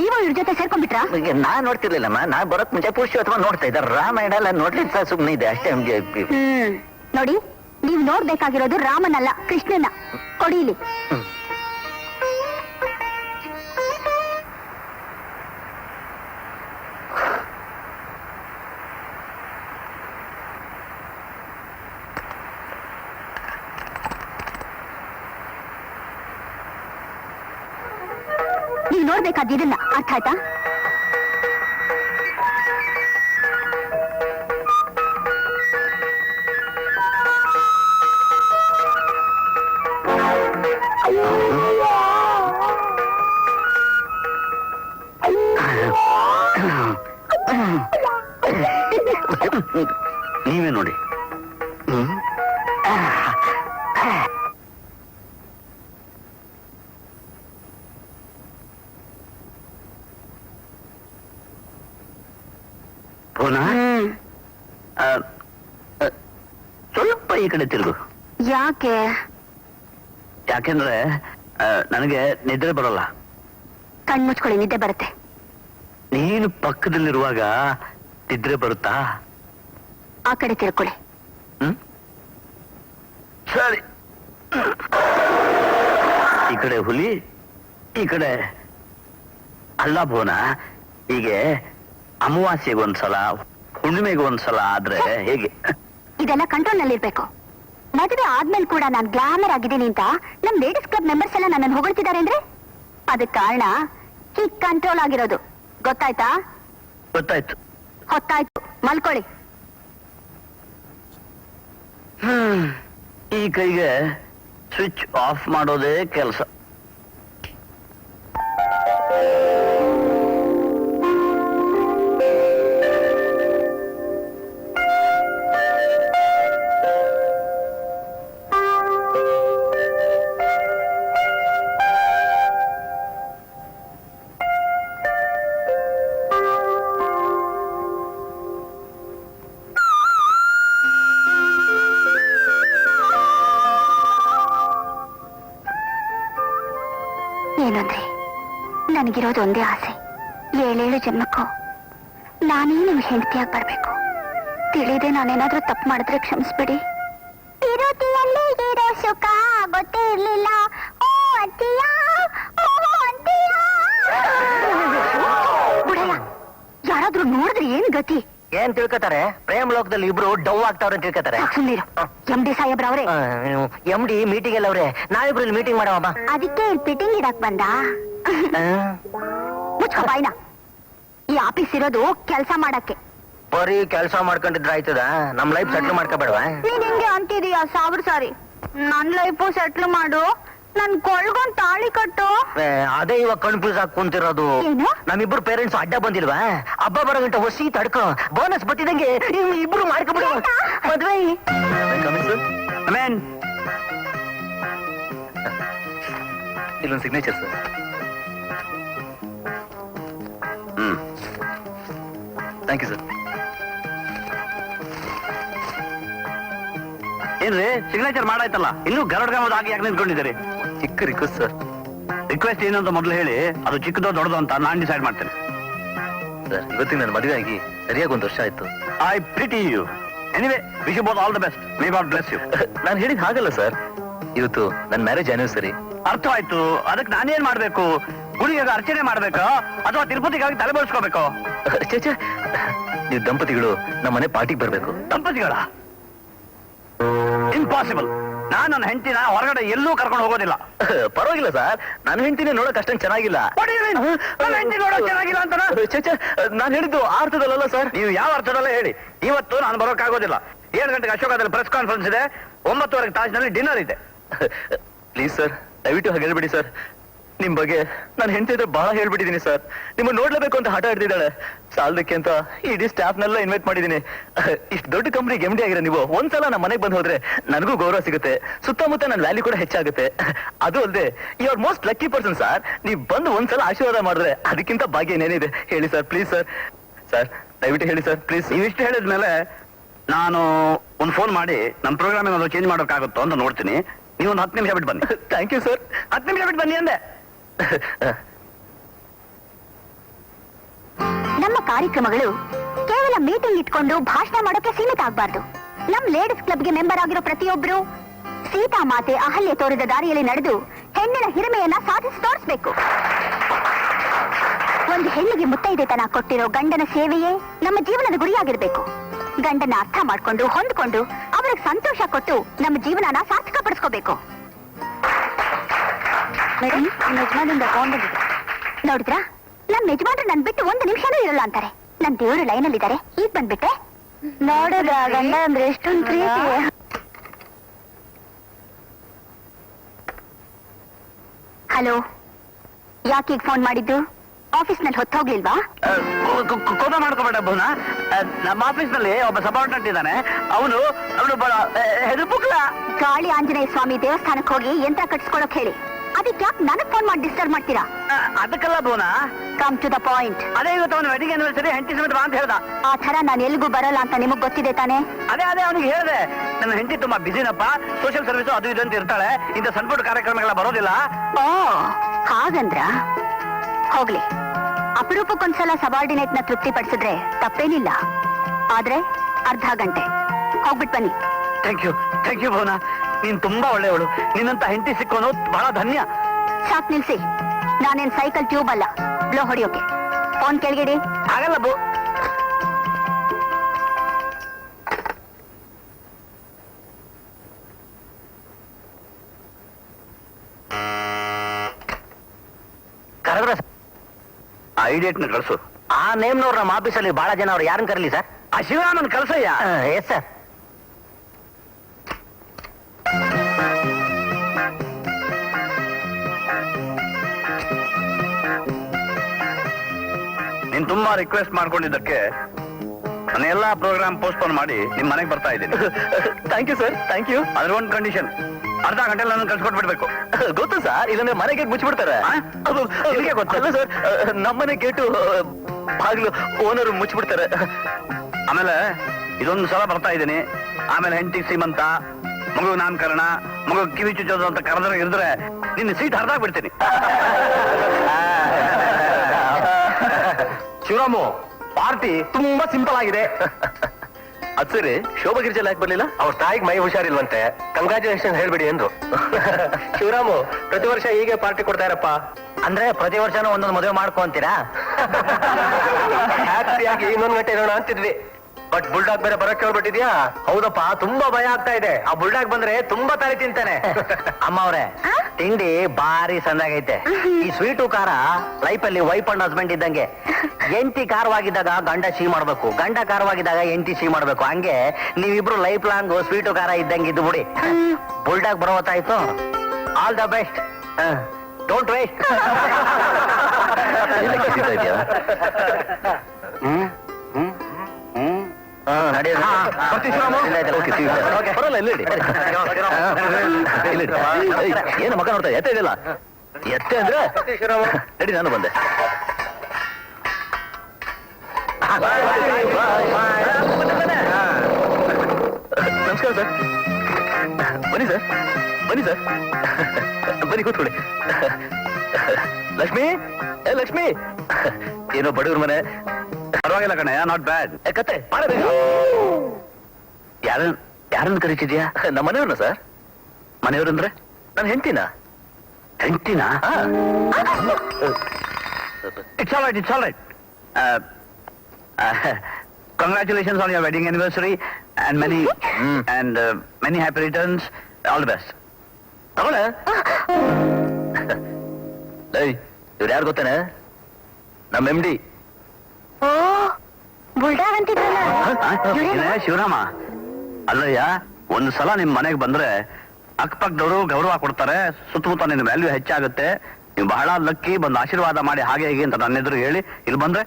ನೀವು ಇವ್ರ ಜೊತೆ ಸೇರ್ಕೊಂಡ್ಬಿಟ್ರಾ? ನಾನ್ ನೋಡ್ತಿರ್ಲಿಲ್ಲಮ್ಮ ನಾ ಬರೋಕ್ ಮುಂಚೆ ಪುರುಷೋತ್ತಮ ನೋಡ್ತಾ ಇದ್ದಾರೆ ರಾಮಾಯಣ ಎಲ್ಲ ನೋಡ್ಲಿಕ್ಕೆ ಸುಮ್ಮನೆ ಇದೆ ಅಷ್ಟೇ ನಮ್ಗೆ. ನೋಡಿ ನೀವು ನೋಡ್ಬೇಕಾಗಿರೋದು ರಾಮನಲ್ಲ ಕೃಷ್ಣನ. ಕೊಡಿಲಿ ಇದನ್ನ ಅರ್ಥ ಆಯ್ತಾ? ನೀವೇ ನೋಡಿ. ಆ, ಸ್ವಲ್ಪ ಈ ಕಡೆ ತಿರುಗು. ಯಾಕೆ? ಯಾಕೆಂದ್ರೆ ನನಗೆ ನಿದ್ರೆ ಬರಲ್ಲ. ಕಣ್ ಮುಚ್ಕೊಳ್ಳಿ ನಿದ್ದೆ ಬರುತ್ತೆ. ನೀನು ಪಕ್ಕದಲ್ಲಿರುವಾಗ ನಿದ್ರೆ ಬರುತ್ತಾ? ಆ ಕಡೆ ತಿರ್ಕೊಳ್ಳಿ. ಹ್ಮ್? ಸರಿ. ಈ ಕಡೆ ಹುಲಿ ಈ ಕಡೆ ಅಲ್ಲ ಭುವನ. ಹೀಗೆ ಅಮಾವಾಸ್ಯೆಗೆ ಒಂದ್ಸಲ ಹುಣ್ಣಿಮೆಗೆ ಒಂದ್ಸಲ ಆದ್ರೆ ಹೇಗೆ? ಇದೆಲ್ಲ ಕಂಟ್ರೋಲ್ನಲ್ಲಿ ಇರ್ಬೇಕು ಮದುವೆ ಆದ್ಮೇಲೆ ಕೂಡ ನಾನ್ ಗ್ಲಾಮರ್ ಆಗಿದ್ದೀನಿ ಅಂತ ನಮ್ ಲೇಡೀಸ್ ಕ್ಲಬ್ ಮೆಂಬರ್ಸ್ ಎಲ್ಲ ನನ್ನನ್ನು ಹೊಗಳ್ತಿದ್ದಾರೆ ಅಂದ್ರೆ? ಅದಕ್ಕೆ ಕಾರಣ ಈ ಕಂಟ್ರೋಲ್ ಆಗಿರೋದು. ಗೊತ್ತಾಯ್ತಾ? ಗೊತ್ತಾಯ್ತು. ಹೊತ್ತಾಯ್ತು. ಮಲ್ಕೊಳ್ಳಿ. ಹ್ಮ್ ಈ ಕೈಗೆ ಸ್ವಿಚ್ ಆಫ್ ಮಾಡೋದೇ ಕೆಲಸ. ನನಗಿರೋದು ಒಂದೇ ಆಸೆ. ಏಳೇಳು ಜನ್ಮಕ್ಕೂ ನಾನೇ ನಿಮ್ ಹೆಂಡತಿಯಾಗಿ ಬರಬೇಕು ತಿಳಿದೆ ನಾನೇನಾದ್ರೂ ತಪ್ಪು ಮಾಡಿದ್ರೆ ಕ್ಷಮಿಸ್ಬಿಡಿ. ತಿರುತಿಯಲ್ಲಿ ಇರೋ ಸುಖ ಗೊತ್ತೇ ಇರ್ಲಿಲ್ಲ. ಓ ಯಾರಾದ್ರೂ ನೋಡಿದ್ರೆ ಏನ್ ಗತಿ? ಏನ್ ತಿಳ್ಕೊತಾರೆ? ಪ್ರೇಮ್ ಲೋಕದಲ್ಲಿ ಇಬ್ರು ಡೌ ಆಗ್ತಾವ್ರೆ ಅಂತ ತಿಳ್ಕೊತಾರೆ. ಎಂ ಡಿ ಸಾಹೇಬ್ರವ್ರೆ ಎಂ ಡಿ ಮೀಟಿಂಗ್ ಎಲ್ಲ ಅವ್ರೆ. ನಾವಿಬ್ರು ಇಲ್ಲಿ ಮೀಟಿಂಗ್ ಮಾಡವಮ್ಮ ಅದಕ್ಕೆ ಪಿಟಿಂಗ್ ಇಡಕ್ ಬಂದ. ಮುಚ್ಕೋ ಬಾಯ್ನ. ಈ ಆಫೀಸ್ ಇರೋದು ಕೆಲಸ ಮಾಡಕ್ಕೆ. ಬರೀ ಕೆಲಸ ಮಾಡ್ಕೊಂಡಿದ್ರೆ ಆಯ್ತದ? ನಮ್ ಲೈಫ್ ಸೆಟ್ಲ್ ಮಾಡ್ಕೋಬೇಡವಾ? ನೀನ್ ಹಿಂಗೆ ಅಂತಿದೀಯ? ಸಾವಿರ ಸಾರಿ. ನನ್ ಲೈಫು ಸೆಟ್ಲ್ ಮಾಡು. ನನ್ ಕೊಳ್ಗೊಂಡ್ ತಾಳಿ ಕಟ್ಟು? ಅದೇ ಇವಾಗ ಕನ್ಫ್ಯೂಸ್ ಆಗಿ ಕುಂತಿರೋದು. ಏನು? ನಮ್ಮಿಬ್ರು ಪೇರೆಂಟ್ಸ್ ಅಡ್ಡ ಬಂದಿಲ್ವಾ? ಹಬ್ಬ ಬರೋ ಗಂಟ ಹೊಸಿ ತಡ್ಕೊ. ಬೋನಸ್ ಬತ್ತಿದಂಗೆ ಇವ್ ಇಬ್ರು ಮಾಡ್ಕೊಬಿಡು. ಆಯ್ತಾ? ಮದ್ವೆ. ಅಮೇನ್? ಇಲ್ಲೊಂದು signature sir hmm. Thank you sir ಏನ್ರಿ? ಸಿಗ್ನೇಚರ್ ಮಾಡಾಯ್ತಲ್ಲ? ಇನ್ನೂ ಗರಡ್ ಗಮದ ಆಗಿ ಯಾಕೆ ನಿಂತ್ಕೊಂಡಿದ್ದೀರಿ? ಚಿಕ್ಕ ರಿಕ್ವೆಸ್ಟ್ ಸರ್ ರಿಕ್ವೆಸ್ಟ್ ಏನು ಅಂತ ಮೊದಲು ಹೇಳಿ ಅದು ಚಿಕ್ಕದೋ ದೊಡ್ಡದೋ ಅಂತ ನಾನು ಡಿಸೈಡ್ ಮಾಡ್ತೇನೆ. ಸರ್ ಇವತ್ತಿಗೆ ನನ್ನ ಮದುವೆ ಆಗಿ ಸರಿಯಾಗಿ ಒಂದು ವರ್ಷ ಆಯ್ತು. I pretty you anyway wish you both all the best may God bless you ನಾನು ಹೇಳಿದ್ ಹಾಗಲ್ಲ ಸರ್ ಇವತ್ತು ನನ್ನ ಮ್ಯಾರೇಜ್ ಆನಿವರ್ಸರಿ ಅರ್ಥ ಆಯ್ತು. ಅದಕ್ಕೆ ನಾನೇನ್ ಮಾಡ್ಬೇಕು? ಗುಡಿಗೆ ಅರ್ಚನೆ ಮಾಡ್ಬೇಕಾ? ಅಥವಾ ತಿರುಪತಿಗಾಗಿ ತಲೆ ಬೋಳ್ಸ್ಕೋಬೇಕು? ಚೇಚೆ ನೀವು ದಂಪತಿಗಳು ನಮ್ಮ ಮನೆ ಪಾರ್ಟಿಗೆ ಬರಬೇಕು. ದಂಪತಿಗಳ? ಇಂಪಾಸಿಬಲ್ ನಾನು ನನ್ನ ಹೆಂಡತಿನ ಹೊರಗಡೆ ಎಲ್ಲೂ ಕರ್ಕೊಂಡು ಹೋಗೋದಿಲ್ಲ. ಪರವಾಗಿಲ್ಲ ಸರ್. ನನ್ನ ಹೆಂಡತಿನೇ ನೋಡಕ್ ಅಷ್ಟೊಂದು ಚೆನ್ನಾಗಿಲ್ಲ? ನನ್ನ ಹೆಂಡ್ತಿ ನೋಡೋಕ್ ಚೆನ್ನಾಗಿಲ್ಲ ಅಂತನಾ? ಚೇಚೆ ನಾನು ಹೇಳಿದ್ದು ಆ ಅರ್ಥದಲ್ಲಲ್ಲ ಸರ್? ನೀವು ಯಾವ ಅರ್ಥದಲ್ಲ ಹೇಳಿ. ಇವತ್ತು ನಾನು ಬರೋಕ್ಕಾಗೋದಿಲ್ಲ. ಏಳು ಗಂಟೆಗೆ ಅಶೋಕದಲ್ಲಿ ಪ್ರೆಸ್ ಕಾನ್ಫರೆನ್ಸ್ ಇದೆ. ಒಂಬತ್ತುವರೆಗೆ ತಾಜ್ನಲ್ಲಿ ಡಿನ್ನರ್ ಇದೆ. ಪ್ಲೀಸ್ ಸರ್ ದಯವಿಟ್ಟು ಹಾಗೆ ಹೇಳ್ಬಿಡಿ ಸರ್. ನಿಮ್ ಬಗ್ಗೆ ನಾನು ಹೆಂಡತಿ ಹತ್ರ ಬಹಳ ಹೇಳ್ಬಿಟ್ಟಿದೀನಿ ಸರ್ ನಿಮ್ಮ ನೋಡ್ಲೇಬೇಕು ಅಂತ ಹಠ ಹಿಡ್ದಿದ್ದಾಳೆ. ಸಾಲದಕ್ಕೆ ಅಂತ ಇಡೀ ಸ್ಟಾಫ್ನೆಲ್ಲ ಇನ್ವೈಟ್ ಮಾಡಿದೀನಿ. ಇಷ್ಟು ದೊಡ್ಡ ಕಂಪ್ನಿಗೆ ಎಂ ಡಿ ಆಗಿರೋ ನೀವು ಒಂದ್ಸಲ ನಮ್ಮ ಮನೆಗೆ ಬಂದು ಹೋದ್ರೆ ನನಗೂ ಗೌರವ ಸಿಗುತ್ತೆ. ಸುತ್ತಮುತ್ತ ನನ್ನ ವ್ಯಾಲ್ಯೂ ಕೂಡ ಹೆಚ್ಚಾಗುತ್ತೆ. ಅದು ಅಲ್ಲದೆ you are most lucky person sir ನೀವು ಬಂದು ಒಂದ್ಸಲ ಆಶೀರ್ವಾದ ಮಾಡಿದ್ರೆ ಅದಕ್ಕಿಂತ ಭಾಗ್ಯ ಏನೇನಿದೆ ಹೇಳಿ ಸರ್ ಪ್ಲೀಸ್ ಸರ್ ಸರ್ ದಯವಿಟ್ಟು ಹೇಳಿ ಸರ್ ಪ್ಲೀಸ್ ನೀವಿಷ್ಟು ಹೇಳಿದ್ಮೇಲೆ ನಾನು ಒಂದು ಫೋನ್ ಮಾಡಿ ನಮ್ಮ ಪ್ರೋಗ್ರಾಮ್ ಏನಾದ್ರು ಚೇಂಜ್ ಮಾಡೋಕ್ಕಾಗುತ್ತೋ ಅಂತ ನೋಡ್ತೀನಿ. ನೀವು ಒಂದು ಹತ್ತು ನಿಮಿಷ ಬಿಟ್ಟು ಬನ್ನಿ. ಥ್ಯಾಂಕ್ ಯು ಸರ್ ಹತ್ತು ನಿಮಿಷ ಬಿಟ್ಟು ಬನ್ನಿ ಅಂದೆ. ನಮ್ಮ ಕಾರ್ಯಕ್ರಮಗಳು ಕೇವಲ ಮೀಟಿಂಗ್ ಇಟ್ಕೊಂಡು ಭಾಷಣ ಮಾಡೋಕೆ ಸೀಮಿತ ಆಗ್ಬಾರ್ದು ನಮ್ ಲೇಡೀಸ್ ಕ್ಲಬ್ಗೆ ಮೆಂಬರ್ ಆಗಿರೋ ಪ್ರತಿಯೊಬ್ರು ಸೀತಾ ಮಾತೆ ಅಹಲ್ಯ ತೋರಿದ ದಾರಿಯಲ್ಲಿ ನಡೆದು ಹೆಣ್ಣಿನ ಹಿರಿಮೆಯನ್ನ ಸಾಧಿಸಿ ತೋರಿಸ್ಬೇಕು. ಒಂದು ಹೆಣ್ಣಿಗೆ ಮುತ್ತೈದೆತನ ಕೊಟ್ಟಿರೋ ಗಂಡನ ಸೇವೆಯೇ ನಮ್ಮ ಜೀವನದ ಗುರಿಯಾಗಿರ್ಬೇಕು. ಗಂಡನ ಅರ್ಥ ಮಾಡ್ಕೊಂಡು ಹೊಂದ್ಕೊಂಡು ಅವ್ರಿಗೆ ಸಂತೋಷ ಕೊಟ್ಟು ನಮ್ಮ ಜೀವನನ ಸಾರ್ಥಕ ಪಡಿಸ್ಕೋಬೇಕು ಮೇಡಮ್ ನಿಮ್ಮ ಯಜಮಾನಿಂದ ಫೋನ್ ಬಂದಿದೆ. ನೋಡಿದ್ರಾ? ನಮ್ ಯಜಮಾನ್ರು ನನ್ ಬಿಟ್ಟು ಒಂದು ನಿಮಿಷನೂ ಇರಲ್ಲ ಅಂತಾರೆ. ನನ್ ದೇವರು ಲೈನ್ ಅಲ್ಲಿ ಇದಾರೆ ಈಗ ಬಂದ್ಬಿಟ್ಟೆ. ನೋಡೋದ ಗಂಡ ಅಂದ್ರೆ ಎಷ್ಟೊಂದು ಪ್ರೀತಿ. ಹಲೋ ಯಾಕೆ ಈಗ ಫೋನ್ ಮಾಡಿದ್ದು? ಆಫೀಸ್ನಲ್ಲಿ ಹೊತ್ತೋಗ್ಲಿಲ್ವಾ ಕೋಪ ಮಾಡ್ಕೋಬೇಡ ಬೋನ ನಮ್ಮ ಆಫೀಸ್ನಲ್ಲಿ ಒಬ್ಬ ಸಬಾರ್ಡಿನೇಟ್ ಇದ್ದಾನೆ. ಅವನು ಅವನು ಹೆದರ್ಬುಕ್ಲ ಗಾಳಿ ಆಂಜನೇಯ ಸ್ವಾಮಿ ದೇವಸ್ಥಾನಕ್ಕೆ ಹೋಗಿ ಯಂತ್ರ ಕಟ್ಸ್ಕೊಳಕ್ ಹೇಳಿ. ಅದಕ್ಕೆ ಯಾಕೆ ನನಗ್ ಫೋನ್ ಮಾಡಿ ಡಿಸ್ಟರ್ಬ್ ಮಾಡ್ತೀರಾ? ಅದಕ್ಕಲ್ಲ ಬೋನ ಕಮ್ ಟು ದ ಪಾಯಿಂಟ್ ಅದೇ ಇವತ್ತು ಅವನ ವೆಡ್ಡಿಂಗ್ ಆನಿವರ್ಸರಿ ಹೆಂಡತಿ ಸಮೇತ ಬಾ ಅಂತ ಹೇಳ್ದ. ಆ ತರ ನಾನು ಎಲ್ಲಿಗೂ ಬರಲ್ಲ ಅಂತ ನಿಮಗ್ ಗೊತ್ತಿದೆ ತಾನೆ? ಅದೇ ಅದೇ ಅವನಿಗೆ ಹೇಳಿದೆ. ನನ್ನ ಹೆಂಡತಿ ತುಂಬಾ ಬಿಸಿನಪ್ಪ ಸೋಷಿಯಲ್ ಸರ್ವಿಸ್ ಅದು ಇದು ಅಂತ ಇರ್ತಾಳೆ. ಇಂಥ ಸಣ್ಣ ಪುಟ್ಟ ಕಾರ್ಯಕ್ರಮಗಳ ಬರೋದಿಲ್ಲ. ಓ ಹಾಗಂದ್ರ? ಹೋಗ್ಲಿ. ಅಪರೂಪಕ್ಕೊಂದ್ಸಲ ಸಬಾರ್ಡಿನೇಟ್ನ ತೃಪ್ತಿ ಪಡಿಸಿದ್ರೆ ತಪ್ಪೇನಿಲ್ಲ. ಆದ್ರೆ ಅರ್ಧ ಗಂಟೆ. ಹೋಗ್ಬಿಟ್ ಬನ್ನಿ. Thank you thank you Bhavana. ನೀನ್ ತುಂಬಾ ಒಳ್ಳೆಯವಳು. ನಿನ್ನಂತ ಹೆಂಡತಿ ಸಿಕ್ಕೋನು ಬಹಳ ಧನ್ಯ. ಸಾಕ್ ನಿಲ್ಸಿ. ನಾನೇನ್ ಸೈಕಲ್ ಟ್ಯೂಬ್ ಅಲ್ಲ. ಬ್ಲೋ ಹೊಡಿಯೋಕೆ. ಫೋನ್ ಕೆಳಗಿಡಿ. ಆಗಲ್ಲ ಬೋ. ಕರೆದ್ರೆ ನ ಕಳಿಸು. ಆ ನೇಮ್ನವ್ರ ನಮ್ಮ ಆಫೀಸಲ್ಲಿ ಬಹಳ ಜನ ಅವ್ರು ಯಾರನ್ನ ಕರಲಿ ಸರ್? ಆ ಶಿವರಾಮನ್ ಕಳ್ಸಯ್ಯ? ಎಸ್ ಸರ್ ತುಂಬಾ ರಿಕ್ವೆಸ್ಟ್ ಮಾಡ್ಕೊಂಡಿದ್ದಕ್ಕೆ ನನ್ನ ಎಲ್ಲಾ ಪ್ರೋಗ್ರಾಮ್ ಪೋಸ್ಟ್ಪೋನ್ ಮಾಡಿ ನಿಮ್ ಮನೆಗೆ ಬರ್ತಾ ಇದ್ದೀನಿ. Thank you sir thank you ಅದ್ರ ಒಂದು ಕಂಡೀಷನ್ ಅರ್ಧ ಗಂಟೆ ನನ್ನ ಕಳ್ಸ್ಕೊಟ್ಬಿಡ್ಬೇಕು ಗೊತ್ತು ಸರ್ ಇಲ್ಲಂದ್ರೆ ಮನೆಗೆ ಮುಚ್ಚಿಬಿಡ್ತಾರೆ ಆ? ಅದು ನಿಮ್ಗೆ ಗೊತ್ತು? ಅಲ್ಲ ಸರ್ ನಮ್ಮನೆ ಗೇಟು ಬಾಗಿಲು ಓನರ್ ಮುಚ್ಚಿಬಿಡ್ತಾರೆ ಆಮೇಲೆ ಇದೊಂದು ಸಲ ಬರ್ತಾ ಇದ್ದೀನಿ. ಆಮೇಲೆ ಹೆಂಡತಿ ಸೀಮಂತ ಮಗು ನಾಮಕರಣ ಮಗು ಕಿವಿ ಚುಚ್ಚೋದು ಅಂತ ಕರೆದ್ರೆ ಇರಿದ್ರೆ ನಿನ್ನ ಸೀಟ್ ಹರಿದಾಗ್ ಬಿಡ್ತೀನಿ ಶಿವರಾಮು ಪಾರ್ಟಿ ತುಂಬಾ ಸಿಂಪಲ್ ಆಗಿದೆ. ಅದ್ ಸರಿ ಶೋಭಾ ಗಿರಿಜಲ್ ಯಾಕೆ ಬರ್ಲಿಲ್ಲ? ಅವ್ರ ತಾಯಿಗೆ ಮೈ ಹುಷಾರಿಲ್ವಂತೆ. ಕಂಗ್ರಾಚುಲೇಷನ್ ಹೇಳ್ಬಿಡಿ ಅಂದ್ರು. ಶಿವರಾಮು ಪ್ರತಿ ವರ್ಷ ಹೀಗೆ ಪಾರ್ಟಿ ಕೊಡ್ತಾ ಇರಪ್ಪ. ಅಂದ್ರೆ ಪ್ರತಿ ವರ್ಷನೂ ಒಂದೊಂದು ಮದುವೆ ಮಾಡ್ಕೊಂತೀರಾ ಹ್ಯಾಪಿಯಾಗಿ ಇನ್ನೊಂದು ಗಂಟೆ ಇರೋಣ ಅಂತಿದ್ವಿ. ಬಟ್ ಬುಲ್ಡಾಗ್ ಬೇರೆ ಬರಕ್ ಹೇಳ್ಬಿಟ್ಟಿದ್ಯಾ? ಹೌದಪ್ಪ ತುಂಬಾ ಭಯ ಆಗ್ತಾ ಇದೆ. ಆ ಬುಲ್ಡಾಗ್ ಬಂದ್ರೆ ತುಂಬಾ ತಲೆ ತಿಂತಾನೆ. ಅಮ್ಮ ಅವ್ರೆ? ತಿಂಡಿ ಬಾರಿ ಸಂದಾಗೈತೆ. ಈ ಸ್ವೀಟು ಖಾರ ಲೈಫ್ ಅಲ್ಲಿ ವೈಫ್ ಅಂಡ್ ಹಸ್ಬೆಂಡ್ ಇದ್ದಂಗೆ. ಎಂಟಿ ಖಾರವಾಗಿದ್ದಾಗ ಗಂಡ ಸಿಹಿ ಮಾಡ್ಬೇಕು. ಗಂಡ ಖಾರವಾಗಿದ್ದಾಗ ಎಂಟಿ ಸಿಹಿ ಮಾಡ್ಬೇಕು. ಹಂಗೆ ನೀವಿಬ್ರು ಲೈಫ್ ಲಾಂಗ್ ಸ್ವೀಟು ಖಾರ ಇದ್ದಂಗೆ ಇದ್ದು ಬಿಡಿ. Bulldog ಬರೋತ್ತಾಯ್ತು all the best don't waste hmm. ಏನು ಮಗ ನೋಡ್ತಾ ಎತ್ತ ಇದೆಯಲ್ಲ ಎತ್ತೆ ಅಂದ್ರೆ ನಡಿ ನಾನು ಬಂದೆ ನಮಸ್ಕಾರ ಸರ್ ಬನ್ನಿ ಸರ್ ಬನ್ನಿ ಸರ್ ಬನ್ನಿ ಕೂತ್ಕೊಳ್ಳಿ ಲಕ್ಷ್ಮಿ? ಏ ಲಕ್ಷ್ಮಿ? ಏನೋ ಬಡವ್ರ ಮನೆ. ಪರವಾಗಿಲ್ಲ ಕಣಯ್ಯ ನಾಟ್ ಬ್ಯಾಡ್ ಏ, ಕತ್ತೆ ಮಾಡಬೇಕ ಯಾರ ಯಾರನ್ನ ಕರೀತಿದ್ಯಾ? ನಮ್ಮ ಮನೆಯವ್ರನ್ನ ಸರ್. ಮನೆಯವ್ರಂದ್ರೆ? ನನ್ನ ಹೆಂಡತಿನ. ಹೆಂಡ್ತಿನ? It's all right it's all right congratulations on your wedding anniversary and many. And many happy returns all the best ತಗೊಳ ಏಯ್ ಇವ್ರು ಯಾರು ಗೊತ್ತಾನೆ? ನಮ್ಮ ಎಂ ಡಿ ಓ ಅಂತಿದ್ರಲ್ಲ ಶಿವರಾಮ. ಅಲ್ಲಯ್ಯ ಒಂದು ಸಲ ನಿಮ್ ಮನೆಗೆ ಬಂದ್ರೆ ಅಕ್ಕಪಕ್ಕದವರು ಗೌರವ ಕೊಡ್ತಾರೆ ಸುತ್ತಮುತ್ತ ನಿನ್ ವ್ಯಾಲ್ಯೂ ಹೆಚ್ಚಾಗುತ್ತೆ ನೀವು ಬಹಳ ಲಕ್ಕಿ ಬಂದು ಆಶೀರ್ವಾದ ಮಾಡಿ ಹಾಗೆ ಹೀಗೆ ಅಂತ ನನ್ನ ಎದುರು ಹೇಳಿ ಇಲ್ಲಿ ಬಂದ್ರೆ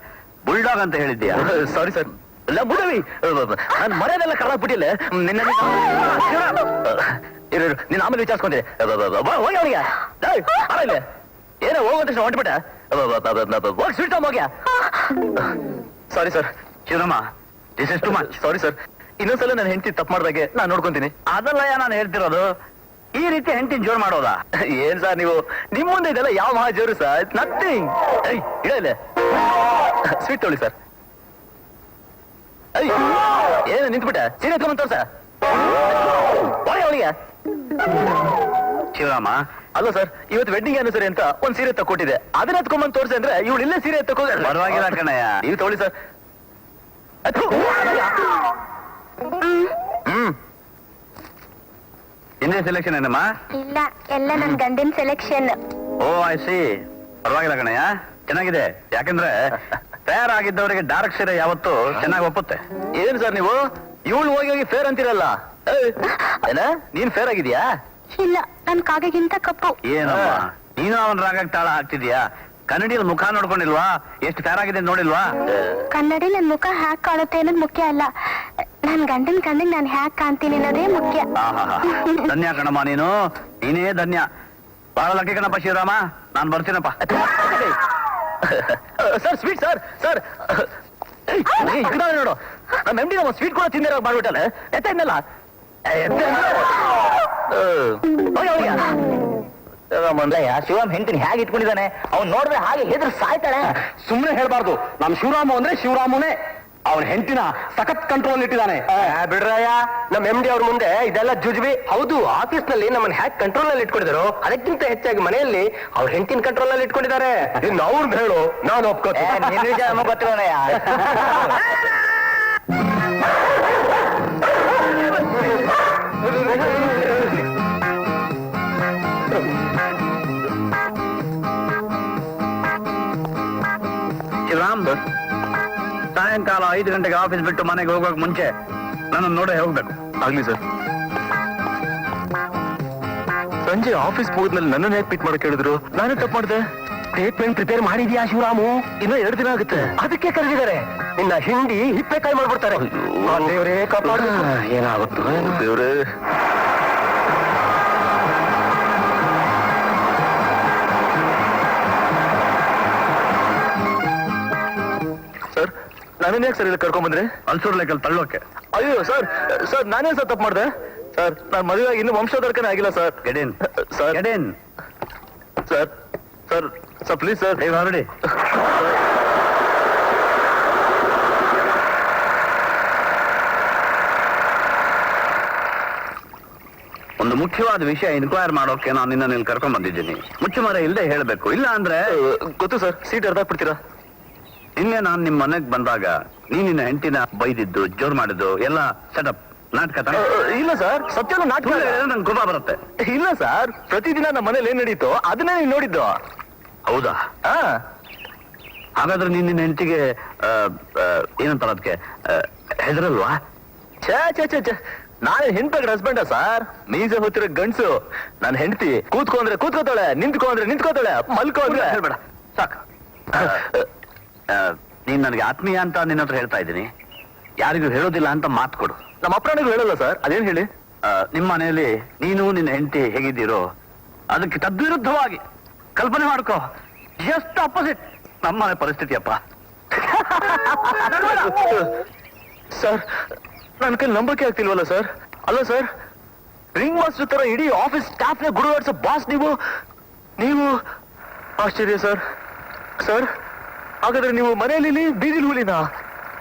ಬುಲ್ಡಾಗ್ ಅಂತ ಹೇಳಿದ್ದೀಯ? ಸಾರಿ ಸರ್ ಇಲ್ಲ ಬುಡವಿ. ನಾನು ಮನೆಯದೆಲ್ಲ ಕಳ್ದಾಕ್ಬಿಟ್ಟಿಲ್ಲ ನಿನ್ನ ಇರು ಇರು, ನೀನ್ ಆಮೇಲೆ ವಿಚಾರಿಸ್ಕೊಂಡೆ. ಹೋಗಿ ಅವನಿಗೆ. ಏನೋ ಹೋಗುವಂತ ತಕ್ಷಣ ಹೊಂಟ್ಬಿಟ್ಟ. ಹೋಗಿ sweet ಹೋಗ್ಯಾ? Sorry sir Shivarama this is too much sorry sir ಇನ್ನೊಂದ್ಸಲ ನನ್ನ ಹೆಂಡತಿ ತಪ್ಪು ಮಾಡ್ದಾಗೆ ನಾನು ನೋಡ್ಕೊಂತೀನಿ. ಅದಲ್ಲ ನಾನು ಹೇಳ್ತಿರೋದು? ಈ ರೀತಿ ಹೆಂಡತಿನ ಜೋರ್ ಮಾಡೋದಾ? ಏನ್ ಸರ್ ನೀವು? ನಿಮ್ ಮುಂದೆ ಇದೆಲ್ಲ ಯಾವ ಮಹಾ ಜೋರು ಸರ್ ನಥಿಂಗ್ ಇಡ ಇಲ್ಲ. ಸ್ವೀಟ್ ತೊಳಿ ಸರ್ ಏನು ನಿಂತ್ಬಿಟ್ಟ? ಸೀರೆ ಎತ್ಕೊಂಡ್ ತೋರ್ಸ. ಅವಳಿಗೆ. ಶಿವರಾಮ. ಅಲ್ಲ ಸರ್ ಇವತ್ತು ವೆಡ್ಡಿಂಗ್ ಆನಿವರ್ಸರಿ ಅಂತ ಒಂದ್ ಸೀರೆ ತಕ್ಕೊಟ್ಟಿದೆ. ಅದನ್ನ ಹತ್ಕೊಂಬಂದ್ ತೋರಿಸಿ ಅಂದ್ರೆ ಇವಳು ಇಲ್ಲೇ ಸೀರೆ ತಕೋ ಪರವಾಗಿಲ್ಲ ಕಣಯ್ಯ. ನೀವು ತಗೊಳ್ಳಿ ಸರ್. ಹ್ಮ್. ಇನ್ನೇ ಸೆಲೆಕ್ಷನ್ ಏನಮ್ಮ? ಇಲ್ಲ ಎಲ್ಲ ನನ್ ಗಂಡಿನ ಸೆಲೆಕ್ಷನ್ ಓ ಐ ಸಿ ಪರವಾಗಿಲ್ಲ ಕಣಯ್ಯ. ಚೆನ್ನಾಗಿದೆ. ಯಾಕಂದ್ರೆ ತಯಾರಾಗಿದ್ದವರಿಗೆ ಡಾರ್ಕ್ ಸೀರೆ ಯಾವತ್ತು ಚೆನ್ನಾಗಿ ಒಪ್ಪುತ್ತೆ. ಏನ್ ಸರ್ ನೀವು? ಇವಳು ಹೋಗಿ ಹೋಗಿ ಫೇರ್ ಅಂತಿರಲ್ಲ. ಏನ? ನೀನ್ ಫೇರ್ ಆಗಿದ್ಯಾ? ಇಲ್ಲ ನನ್ ಕಾಗೆಗಿಂತ ಕಪ್ಪು. ಏನಮ್ಮ? ನೀನು ಅವನ ರಾಗಕ್ಕೆ ತಾಳ ಹಾಕ್ತಿದ್ಯಾ? ಕನ್ನಡಿಯಲ್ಲಿ ಮುಖ ನೋಡ್ಕೊಂಡಿಲ್ವಾ? ಎಷ್ಟು ತಯಾರಾಗಿದೆ ನೋಡಿಲ್ವಾ? ಕನ್ನಡಿ ನನ್ ಮುಖ ಹ್ಯಾಕ್ ಕಾಣುತ್ತೆ ಅನ್ನೋದು ಮುಖ್ಯ ಅಲ್ಲ. ನನ್ ಗಂಡನ್ ಕಣ್ಣಿಗೆ ನಾನ್ ಹ್ಯಾಕ್ ಕಾಣ್ತೀನಿ ಅನ್ನೋದೇ ಮುಖ್ಯ. ಆಹಾಹಾ. ಧನ್ಯ ಕಣಮ್ಮ ನೀನು. ನೀನೇ ಧನ್ಯ. ಬಹಳ ಲಕ್ಕಿ ಕಣಪ್ಪ ಶಿವರಾಮ. ನಾನ್ ಬರ್ತೀನಪ್ಪ. Sir sweet sir sir. ನೋಡು. ನಮ್ಮ ಎಂಡಿ ನಮ್ಮ ಸ್ವೀಟ್ ಕೂಡ ತಿಂದಿರೋ ಮಾಡ್ಬಿಟ್ಟಲ್ಲ. ಎತ್ತ ಇನ್ನಲ್ಲ? ಮಂದಯ್ಯ ಶಿವರಾಮ್ ಹೆಂಡತಿನ ಹೇಗೆ ಇಟ್ಕೊಂಡಿದ್ದಾನೆ? ಅವ್ನು ನೋಡಿದ್ರೆ ಹಾಗೆ ಹೆದ್ರ ಸಾಯ್ತಾಳೆ. ಸುಮ್ಮನೆ ಹೇಳ್ಬಾರ್ದು. ನಮ್ ಶಿವರಾಮ ಅಂದ್ರೆ ಶಿವರಾಮನೇ. ಅವನ ಹೆಂಡತಿನ ಸಖತ್ ಕಂಟ್ರೋಲ್ ಇಟ್ಟಿದ್ದಾನೆ. ಬಿಡ್ರಯ್ಯ ನಮ್ ಎಂ ಡಿ ಅವ್ರ ಮುಂದೆ ಇದೆಲ್ಲ ಜುಜ್ಬಿ. ಹೌದು ಆಫೀಸ್ನಲ್ಲಿ ನಮ್ಮನ್ನ ಹ್ಯಾಕ್ ಕಂಟ್ರೋಲ್ನಲ್ಲಿ ಇಟ್ಕೊಂಡಿದ್ರು. ಅದಕ್ಕಿಂತ ಹೆಚ್ಚಾಗಿ ಮನೆಯಲ್ಲಿ ಅವ್ರ ಹೆಂಡತಿನ ಕಂಟ್ರೋಲ್ನಲ್ಲಿ ಇಟ್ಕೊಂಡಿದ್ದಾರೆ. ಇನ್ನು ಅವ್ರನ್ನ ಹೇಳು ನಾನು ಒಪ್ಕೋತೀನಿ. ಶಿವರಾಮ್ ಸಾಯಂಕಾಲ ಐದು ಗಂಟೆಗೆ ಆಫೀಸ್ ಬಿಟ್ಟು ಮನೆಗೆ ಹೋಗೋಕೆ ಮುಂಚೆ ನನ್ನ ನೋಡೇ ಹೋಗ್ಬೇಕು. ಆಗ್ಲಿ ಸರ್. ಸಂಜೆ ಆಫೀಸ್ ಹೋದ್ಮೇಲೆ ನನ್ನ ಹೇಗೆ ಪಿಟ್ ಮಾಡಕ್ ಹೇಳಿದ್ರು? ನಾನು ತಪ್ಪು ಮಾಡಿದೆ. ಸ್ಟೇಟ್ಮೆಂಟ್ ಪ್ರಿಪೇರ್ ಮಾಡಿದ್ಯಾ ಶಿವರಾಮು? ಇನ್ನೂ ಎರಡು ದಿನ ಆಗುತ್ತೆ. ಅದಕ್ಕೆ ಕರೆದಿದ್ದಾರೆ. ನಿನ್ನ ಹಿಂಡಿ ಹಿಪ್ಪೆಕಾಯಿ ಮಾಡ್ಬಿಡ್ತಾರೆ. ದೇವರೇ ಕಾಪಾಡು. ಏನಾಗುತ್ತೆ ದೇವ್ರೇ. ನಾನೇನ್ ಯಾಕೆ ಸರ್ ಇಲ್ಲಿ ಕರ್ಕೊಂಡ್ ಬಂದ್ರಿ? ಲೈಕ್ ಲೆಕ್ಕಲ್ ತಳ್ಳೋಕೆ. ಅಯ್ಯೋ ಸರ್ ಸರ್ ನಾನೇ ಸರ್ ತಪ್ಪು ಮಾಡಿದೆ? ಸರ್ ನಾನು ಮದುವೆ ಇನ್ನು ವಂಶೋಧರ್ಕನೇ ಆಗಿಲ್ಲ ಸರ್. ಗಡೇನ್. Sir. ಗಡೇನ್. Sir sir sir please sir. ನೀವು ಆಲ್ರೆಡಿ ಒಂದು ಮುಖ್ಯವಾದ ವಿಷಯ ಇನ್ಕ್ವೈರ್ ಮಾಡೋಕೆ ನಾನು ನಿನ್ನ ಇಲ್ಲಿ ಕರ್ಕೊಂಡ್ ಬಂದಿದ್ದೀನಿ. ಮುಚ್ಚುಮರೆ ಇಲ್ಲದೆ ಹೇಳಬೇಕು. ಇಲ್ಲ ಅಂದ್ರೆ ಗೊತ್ತು ಸರ್. ಸೀಟ್ ಅರ್ಧ ಬಿಡ್ತೀರಾ ನಿನ್ನೆ ನಾನು ನಿಮ್ಮ ಮನೆಗೆ ಬಂದಾಗ ನೀ ನಿನ್ನ ಹೆಂಡತಿನ ಬೈದಿದ್ದು ಜೋರ್ ಮಾಡಿದ್ದು ಎಲ್ಲ ಸೆಟಪ್ ನಾಟಕ ತಾನೇ? ಇಲ್ಲ ಸರ್ ಸತ್ಯ ನಾಟಕ ಸುಳ್ಳು ಹೇಳಿದ್ರೆ ನಂಗೆ ಕೋಪ ಬರುತ್ತೆ. ಇಲ್ಲ ಸರ್ ಪ್ರತಿದಿನ ನಮ್ಮ ಮನೇಲಿ ಏನ್ ನಡೀತೋ ಅದನ್ನೇ ನೀನ್ ನೋಡಿದ್ದು. ಹೌದಾ? ಹಾ ಹಾಗಾದ್ರೆ ನೀನ್ ನಿನ್ನ ಹೆಂಡತಿಗೆ ಏನಂತಾರ ಅದಕ್ಕೆ ಹೆದರಲ್ವಾ? ಛೇ ಛೇ ಛೇ ಛೇ. ನಾನು ಹೆಂಡ್ತಾಗ ಹಸ್ಬೆಂಡ ಸರ್. ಮೀಸೆ ಹೊತ್ತಿರೋ ಗಂಡ್ಸು. ನನ್ನ ಹೆಂಡತಿ ಕೂತ್ಕೊಂಡ್ರೆ ಕೂತ್ಕೋತಾಳೆ ನಿಂತ್ಕೊಂಡ್ರೆ ನಿಂತ್ಕೋತಾಳೆ ಮಲ್ಕೊಂಡ್ರೆ. ಹೇಳ್ಬೇಡ ಸಾಕು. ಆ, ನೀನ್ ನನಗೆ ಆತ್ಮೀಯ ಅಂತ ನಿನ್ನ ಹತ್ರ ಹೇಳ್ತಾ ಇದ್ದೀನಿ. ಯಾರಿಗೂ ಹೇಳೋದಿಲ್ಲ ಅಂತ ಮಾತು ಕೊಡು. ನಮ್ಮ ಅಪ್ಪನಿಗೂ ಹೇಳಲ್ಲ ಸರ್ ಅದೇನ್ ಹೇಳಿ? ನಿಮ್ಮ ಮನೆಯಲ್ಲಿ ನೀನು ನಿನ್ನ ಹೆಂಡತಿ ಹೇಗಿದ್ದೀರೋ ಅದಕ್ಕೆ ತದ್ವಿರುದ್ಧವಾಗಿ ಕಲ್ಪನೆ ಮಾಡ್ಕೋ. ಜಸ್ಟ್ ಅಪೋಸಿಟ್ ನಮ್ಮ ಮನೆ ಪರಿಸ್ಥಿತಿಯಪ್ಪ. ಸರ್ ನನ್ನ ಕೈ ನಂಬಿಕೆ ಆಗ್ತಿಲ್ವಲ್ಲ ಸರ್? ಅಲ್ಲ ಸರ್ ರಿಂಗ್ ಮಾಸ್ಟರ್ ತರ ಇಡೀ ಆಫೀಸ್ ಸ್ಟಾಫ್ನ ಗುರುವಾಡ್ಸೋ ಬಾಸ್ ನೀವು? ನೀವು? ಆಶ್ಚರ್ಯ ಸರ್. ಸರ್ ಹಾಗಾದ್ರೆ ನೀವು ಮನೆಯಲ್ಲಿ ಬೀದಿಲಿ ಹುಲಿನ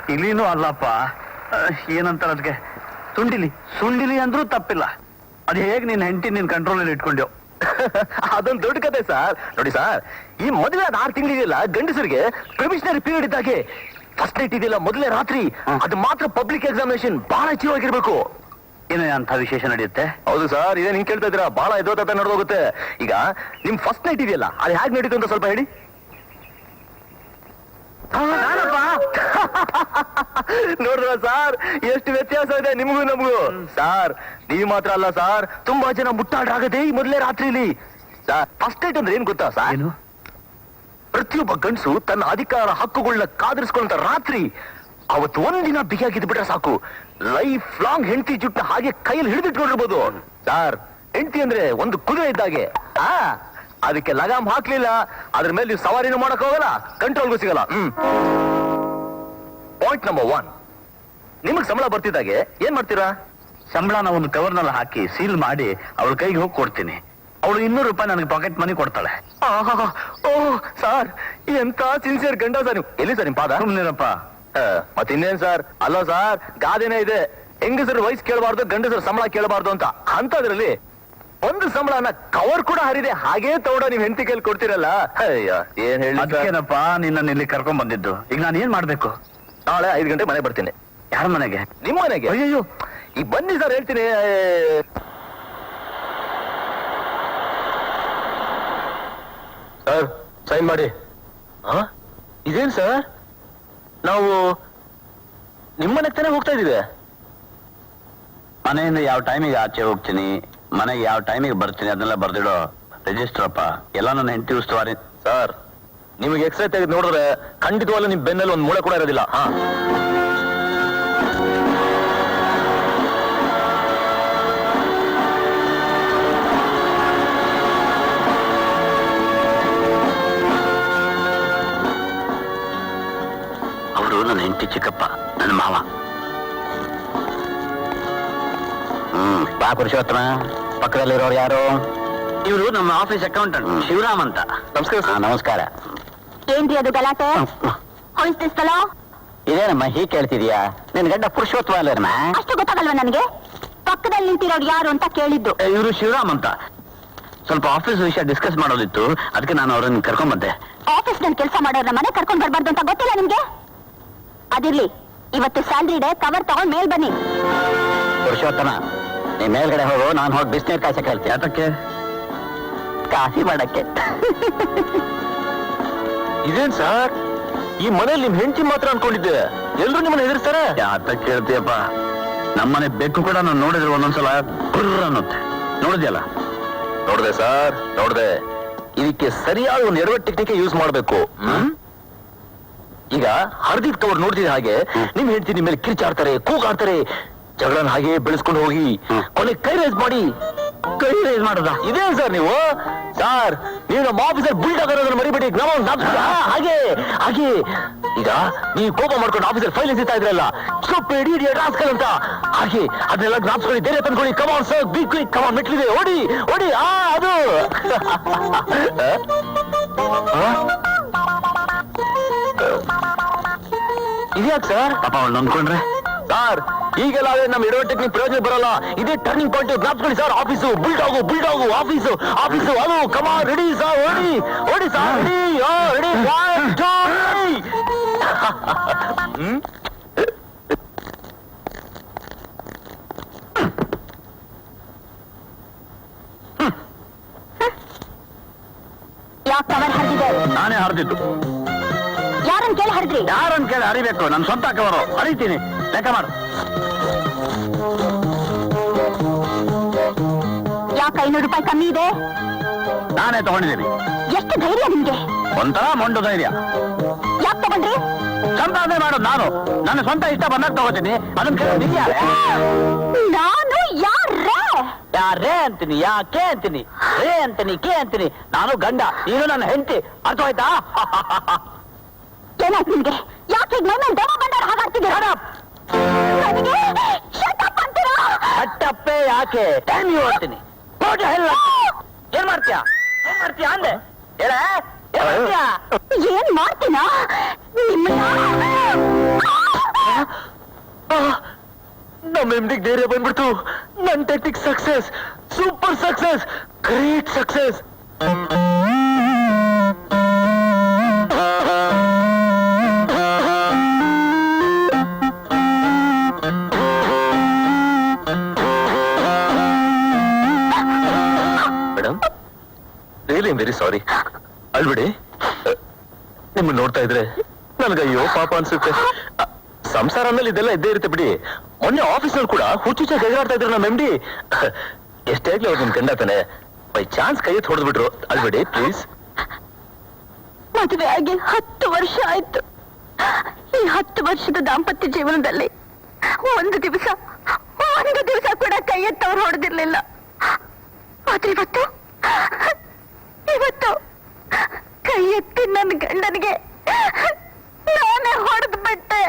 ಇಲ್ಲಿನೂ ಅಲ್ಲಪ್ಪ. ಏನಂತಾರ ಅದಕ್ಕೆ ಸುಂಡಿಲಿ. ಸುಂಡಿಲಿ ಅಂದ್ರೂ ತಪ್ಪಿಲ್ಲ. ಅದು ಹೇಗೆ ನಿನ್ನ ಹೆಂಡತಿ ನಿನ್ ಕಂಟ್ರೋಲಲ್ಲಿ ಇಟ್ಕೊಂಡ್ಯೋ? ಅದೊಂದು ದೊಡ್ಡ ಕತೆ ಸರ್. ನೋಡಿ ಸರ್ ಈ ಮದುವೆ ಆದ ಆರು ತಿಂಗಳಿದೆಯಲ್ಲ ಗಂಡಸರಿಗೆ ಪ್ರೊವಿಷನರಿ ಪೀರಿಯಡ್ ಇದ್ದಾಗೆ. ಫಸ್ಟ್ ನೈಟ್ ಇದೆಯಲ್ಲ ಮೊದಲೇ ರಾತ್ರಿ. ಅದು ಮಾತ್ರ ಪಬ್ಲಿಕ್ ಎಕ್ಸಾಮಿನೇಷನ್ ಬಹಳ ಅಚೀವ್ ಆಗಿರ್ಬೇಕು ಏನೇ ಅಂತ ವಿಶೇಷ ನಡೆಯುತ್ತೆ? ಹೌದು ಸರ್ ಇದೇ ನಿಂಗೆ ಕೇಳ್ತಾ ಇದ್ದೀರಾ? ಬಹಳ ಎದುರು ನಡೆದೋಗುತ್ತೆ. ಈಗ ನಿಮ್ ಫಸ್ಟ್ ನೈಟ್ ಇದೆಯಲ್ಲ ಅದು ಹೇಗೆ ನಡೀತು ಅಂತ ಸ್ವಲ್ಪ ಹೇಳಿ. ನೋಡ್ರ ಸಾರ್ ಎಷ್ಟು ವ್ಯತ್ಯಾಸ ಇದೆ ನಿಮಗೂ ನಮಗೂ. ಸಾರ್ ನೀವು ಮಾತ್ರ ಅಲ್ಲ ಸಾರ್ ತುಂಬಾ ಜನ ಮುಟ್ಟಾಡಾಗದೆ ಈ ಮೊದಲೇ ರಾತ್ರಿಲಿ. ಸರ್ ಫಸ್ಟ್ ಏಟ್ ಅಂದ್ರೆ ಏನ್ ಗೊತ್ತಾ ಸರ್? ಏನು? ಪ್ರತಿಯೊಬ್ಬ ಗಂಡಸು ತನ್ನ ಅಧಿಕಾರ ಹಕ್ಕುಗಳನ್ನ ಕಾದಿರಿಸ್ಕೊಂಡ ರಾತ್ರಿ ಅವತ್ತು ಒಂದಿನ ಬಿಗಿಯಾಗಿದ್ದು ಬಿಟ್ರೆ ಸಾಕು. ಲೈಫ್ ಲಾಂಗ್ ಹೆಂಡತಿ ಜುಟ್ಟ ಹಾಗೆ ಕೈಯಲ್ಲಿ ಹಿಡಿದಿಟ್ಕೊಂಡಿರ್ಬೋದು. ಸಾರ್ ಹೆಂಡತಿ ಅಂದ್ರೆ ಒಂದು ಕುದುರೆ ಇದ್ದಾಗೆ. ಆ? ಅದಕ್ಕೆ ಲಗಾಮ್ ಹಾಕ್ಲಿಲ್ಲ. ಅದ್ರ ಮೇಲೆ ನೀವು ಸವಾರಿನೂ ಮಾಡಕ್ ಹೋಗಲ್ಲ ಕಂಟ್ರೋಲ್ಗೂ ಸಿಗಲ್ಲ. ಹ್ಮ್. ಪಾಯಿಂಟ್ ನಂಬರ್ ಒನ್ ನಿಮಗ್ ಸಂಬಳ ಬರ್ತಿದ್ದಾಗೆ ಏನ್ ಮಾಡ್ತೀರಾ? ಸಂಬಳನ ಒಂದು ಕವರ್ನಲ್ಲಿ ಹಾಕಿ ಸೀಲ್ ಮಾಡಿ ಅವಳ ಕೈಗೆ ಹೋಗಿ ಕೊಡ್ತೀನಿ. ಅವಳು ಇನ್ನೂರು ರೂಪಾಯಿ ನನಗೆ ಪಾಕೆಟ್ ಮನಿ ಕೊಡ್ತಾಳೆ. ಓಹ್ ಸರ್ ಎಂತ ಸಿನ್ಸಿಯರ್ ಗಂಡ ಸರ್ ನೀವು. ಎಲ್ಲಿ ಸರ್ ನಿಮ್ ಪಾದ? ಮತ್ ಮತ್ತಿನ್ನೇನ್ ಸರ್? ಅಲ್ಲ ಸರ್ ಗಾದೆನೇ ಇದೆ. ಹೆಂಗಸರು ವಯಸ್ಸು ಕೇಳಬಾರ್ದು ಗಂಡಸರು ಸಂಬಳ ಕೇಳಬಾರ್ದು ಅಂತ. ಅಂತದ್ರಲ್ಲಿ ಒಂದು ಸಂಬಳನ ಕವರ್ ಕೂಡ ಹರಿದೆ. ಹಾಗೇ ತೌಡ ನೀವ್ ಹೆಂಡತಿ ಕೈಲಿ ಕೊಡ್ತಿರಲ್ಲ? ಅಯ್ಯ ಏನ್ ಹೇಳಿ ಸರ್? ಅದಕ್ಕೇನಪ್ಪ ನಿನ್ನ ಇಲ್ಲಿ ಕರ್ಕೊಂಡ್ ಬಂದಿದ್ದು. ಈಗ ನಾನು ಏನ್ ಮಾಡ್ಬೇಕು? ನಾಳೆ ಐದು ಗಂಟೆ ಮನೆ ಬರ್ತೀನಿ. ಯಾರ ಮನೆಗೆ? ನಿಮ್ ಮನೆಗೆ? ಅಯ್ಯೋ ಈ ಬನ್ನಿ ಸರ್ ಹೇಳ್ತೀನಿ. ಸರ್ ಸೈನ್ ಮಾಡಿ? ಇದೇನ್ ಸರ್? ನಾವು ನಿಮ್ಮನೆ ತಾನೇ ಹೋಗ್ತಾ ಇದೀವಿ ಮನೆಯಿಂದ ಯಾವ ಟೈಮಿಗೆ ಆಚೆ ಹೋಗ್ತೀನಿ? ಮನೆಗೆ ಯಾವ ಟೈಮಿಗೆ ಬರ್ತೀನಿ ಅದನ್ನೆಲ್ಲ ಬರ್ದಿಡೋ ರಿಜಿಸ್ಟರ್ ಅಪ್ಪ ಎಲ್ಲ ನನ್ನ ಹೆಂಡತಿ ಉಸ್ತುವಾರಿ. ಸರ್ ನಿಮಗೆ ಎಕ್ಸ್ರೇ ತೆಗೆದು ನೋಡಿದ್ರೆ ಖಂಡಿತವಾಗ್ಲೂ ನಿಮ್ ಬೆನ್ನಲ್ಲಿ ಒಂದು ಮೂಳೆ ಕೂಡ ಇರೋದಿಲ್ಲ. ಹಾ. ಅವರು ನನ್ನ ಹೆಂಡತಿ ಚಿಕ್ಕಪ್ಪ ನನ್ನ ಮಾವ. ಹ್ಮ್. ಬಾ ಪುರುಷೋತ್ತಮ. ಪಕ್ಕದಲ್ಲಿರೋರು ಯಾರು? ಇವರು ನಮ್ಮ ಆಫೀಸ್ ಅಕೌಂಟೆಂಟ್ ಶಿವರಾಮ್ ಅಂತ. ನಮಸ್ಕಾರ. ನಮಸ್ಕಾರ. ಏನ್ರಿ ಅದು ಗಲಾಟೆ? ಹೊಳಿಸ್ತಿಸ್ತಲ ಇದೇನಮ್ಮ ಹೀಗೆ ಕೇಳ್ತಿದ್ಯಾ? ನಿನ್ ಗಂಡ ಪುರುಷೋತ್ತಮ ಅಲ್ಲರಮ್ಮ ಅಷ್ಟು ಗೊತ್ತಾಗಲ್ವಾ ನನಗೆ? ಪಕ್ಕದಲ್ಲಿ ನಿಂತಿರೋರು ಯಾರು ಅಂತ ಕೇಳಿದ್ದು. ಇವರು ಶಿವರಾಮ್ ಅಂತ. ಸ್ವಲ್ಪ ಆಫೀಸ್ ವಿಷಯ ಡಿಸ್ಕಸ್ ಮಾಡೋದಿತ್ತು. ಅದಕ್ಕೆ ನಾನು ಅವ್ರನ್ನ ಕರ್ಕೊಂಡ್ ಬಂದೆ ಆಫೀಸ್ನಲ್ಲಿ ಕೆಲಸ ಮಾಡೋರ ಮನೆ ಕರ್ಕೊಂಡ್ ಬರ್ಬಾರ್ದು ಅಂತ ಗೊತ್ತಿಲ್ಲ ನಿಮ್ಗೆ? ಅದಿರ್ಲಿ ಇವತ್ತು ಸ್ಯಾಲ್ರಿ ಡೇ ಕವರ್ ತಗೊಂಡ್ ಮೇಲ್ ಬನ್ನಿ. ಪುರುಷೋತ್ತಮ ನೀ ಮೇಲ್ಗಡೆ ಹೋಗು ನಾನು ಹೋಗಿ ಬಿಸಿನೀರು ಕಾಸ ಹೇಳ್ತೀನಿ ಯಾತಕ್ಕೆ? ಕಾಫಿ ಮಾಡಕ್ಕೆ. ಇದೇನ್ ಸರ್? ಈ ಮನೇಲಿ ನಿಮ್ ಹೆಂಡತಿ ಮಾತ್ರ ಅನ್ಕೊಂಡಿದ್ದೆ. ಎಲ್ರು ನಿಮ್ಮನ್ನ ಹೆದರ್ಸ್ತಾರೆ? ಯಾತಕ್ಕೆ ಕೇಳ್ತೀಯಪ್ಪ? ನಮ್ಮನೆ ಬೆಕ್ಕು ಕೂಡ ನಾನು ನೋಡಿದ್ರೆ ಒಂದೊಂದ್ಸಲ ಗುರ್ರ ಅನ್ನುತ್ತೆ. ನೋಡಿದ್ಯಲ್ಲ? ನೋಡ್ದೆ ಸರ್ ನೋಡ್ದೆ. ಇದಕ್ಕೆ ಸರಿಯಾದ ಒಂದು ಎರಡು ಟೆಕ್ನಿಕ್ ಯೂಸ್ ಮಾಡ್ಬೇಕು. ಈಗ ಹರ್ದಿಕ್ ತವ್ರು ನೋಡ್ತಿದ್ದ ಹಾಗೆ. ನಿಮ್ ಹೆಂಡತಿ ನಿಮ್ಮ ಮೇಲೆ ಕಿರ್ಚಾಡ್ತಾರೆ ಕೂಗಾಡ್ತಾರೆ. ಜಗಳನ್ನ ಹಾಗೆ ಬೆಳೆಸ್ಕೊಂಡು ಹೋಗಿ. ಕೊನೆ ಕೈ ರೇಸ್ ಮಾಡಿ ಕೈ ರೈಸ್ ಮಾಡದ? ಇದೇ ಸರ್ ನೀವು? ಸರ್ ನೀವು ನಮ್ಮ ಆಫೀಸರ್ ಬಿಲ್ಡ್ ಆಗೋದನ್ನ ಮರಿಬೇಡಿ ನಮ್ಮ ಹಾಗೆ ಹಾಗೆ. ಈಗ ನೀವು ಕೋಪ ಮಾಡ್ಕೊಂಡು ಆಫೀಸರ್ ಫೈಲ್ ಎಸಿತಾ ಇದ್ರಲ್ಲ ಇಡೀ ಇಡಿಯಟ್ ರಾಸ್ಕಲ್ ಅಂತ. ಹಾಗೆ ಅದನ್ನೆಲ್ಲ ಜ್ಞಾಪಿಸ್ಕೊಳ್ಳಿ ಧೈರ್ಯ ತಂದ್ಕೊಳ್ಳಿ. Come on sir be quick come on ಮೆಟ್ಲಿದೆ ಓಡಿ ಓಡಿ ಆ ಅದು? ಇದ್ಯಾಕ್ ಸರ್ ಪಾಪ ಅವಳು ನಂದ್ಕೊಂಡ್ರೆ? ಸರ್ ಈಗೆಲ್ಲ ನಮ್ಮ ಇಡೋ ಟೆಕ್ನಿಕ್ ಪ್ರಯೋಜನ ಬರಲ್ಲ. ಇದೇ turning point ಜ್ಞಾಪಿಸ್ಕೊಳ್ಳಿ sir. Office bulldog bulldog office office ಅದು ಕಮಾ ರೆಡಿ ಸರ್ ಓಡಿ ಓಡಿ ಸರ್ ರೆಡಿ ರೆಡಿ ಹ್ಮ್? ಯಾಕೆ ಕವರ್ ಹರಿದಿದೆ? ನಾನೇ ಹರಿದಿದ್ದು. ಯಾರನ್ ಕೇಳಿ ಹರಿದ್ರಿ? ಯಾರನ್ ಕೇಳಿ ಹರಿಬೇಕು? ನನ್ನ ಸ್ವಂತ ಕವರು ಹರಿತೀನಿ. ಲೆಕ್ಕ ಮಾಡು. ಯಾಕೆ ಐನೂರು ರೂಪಾಯಿ ಕಮ್ಮಿ ಇದೆ? ನಾನೇ ತಗೊಂಡಿದ್ದೀನಿ. ಎಷ್ಟು ಧೈರ್ಯ ನಿಮ್ಗೆ? ಒಂಥರ ಮೊಂಡು ಧೈರ್ಯ. ಯಾಕೆ ತಗೊಂಡ್ರಿ? ಸಂಪಾದನೆ ಮಾಡೋದು ನಾನು. ನನ್ನ ಸ್ವಂತ ಇಷ್ಟ ಬಂದಾಗ ತಗೋತೀನಿ. ಅದನ್ನ ಕೇಳೋದು ನೀನ್ ಯಾರೇ? ನಾನು ಯಾರೇ? ಯಾರೇ ಅಂತೀನಿ ಯಾಕೆ ಅಂತೀನಿ ರೇ ಅಂತೀನಿ ಕೆ ಅಂತೀನಿ. ನಾನು ಗಂಡ ನೀನು ನನ್ನ ಹೆಂಡತಿ. ಆಯ್ತಾ? ಏನಾಯ್ತು ನಿಮ್ಗೆ? ಯಾಕೆ ದಮ ಬಂದವ್ರು ಹಾಗಾಡ್ತಿದ್ದೀರಾ ಅಟ್ಟಪ್ಪೆ ಯಾಕೆ? ಟೈಮ್ ಓದ್ತೀನಿ ಏನ್ ಮಾಡ್ತೀಯ? ಏನ್ ಮಾಡ್ತೀಯ ಅಂದೆ? ಹೇಳ ಏನ್ ಮಾಡ್ತೀನ? ನಮ್ಮ ಎಮ್ಡಿಗೆ ಧೈರ್ಯ ಬಂದ್ಬಿಡ್ತು. ನನ್ technique success super success great success really I'm very sorry ಅಲ್ಬಿಡಿ ನಿಮ್ಮ ನೋಡ್ತಾ ಇದ್ರೆ ನನ್ಗಯ್ಯೋ ಪಾಪ ಅನ್ಸುತ್ತೆ. ಸಂಸಾರ ಮೇಲೆ ಇದೆಲ್ಲ ಇದ್ದೇ ಇರುತ್ತೆ ಬಿಡಿ. ಮೊನ್ನೆ ಆಫೀಸಲ್ಲಿ ಕೂಡ ಹುಚ್ಚುಚ್ಚ ಎಗರಾಡ್ತಾ ಇದ್ರು ನಮ್ಮ ಎಂಡಿ ಎಷ್ಟೇ ಆಗ್ಲಿ ಅವ್ರು ನಿಮ್ ಕಂಡತಾನೆ ಬೈ ಚಾನ್ಸ್ ಕೈ ಎತ್ತಿ ಹೊಡೆದ್ಬಿಟ್ರು. ಅಲ್ಬಿಡಿ ಪ್ಲೀಸ್ ಮದುವೆ ಆಗಿ ಹತ್ತು ವರ್ಷ ಆಯ್ತು. ಈ ಹತ್ತು ವರ್ಷದ ದಾಂಪತ್ಯ ಜೀವನದಲ್ಲಿ ಒಂದು ದಿವಸ ಒಂದು ದಿವಸ ಕೂಡ ಕೈ ಎತ್ತವ್ರು ಹೊಡೆದಿರ್ಲಿಲ್ಲ. ಆದ್ರೆ ಇವತ್ತು ಇವತ್ತು ಕೈ ಎತ್ತಿ ನನ್ನ ಗಂಡನಿಗೆ ನಾನೇ ಹೊಡೆದು ಬಿಟ್ಟೆ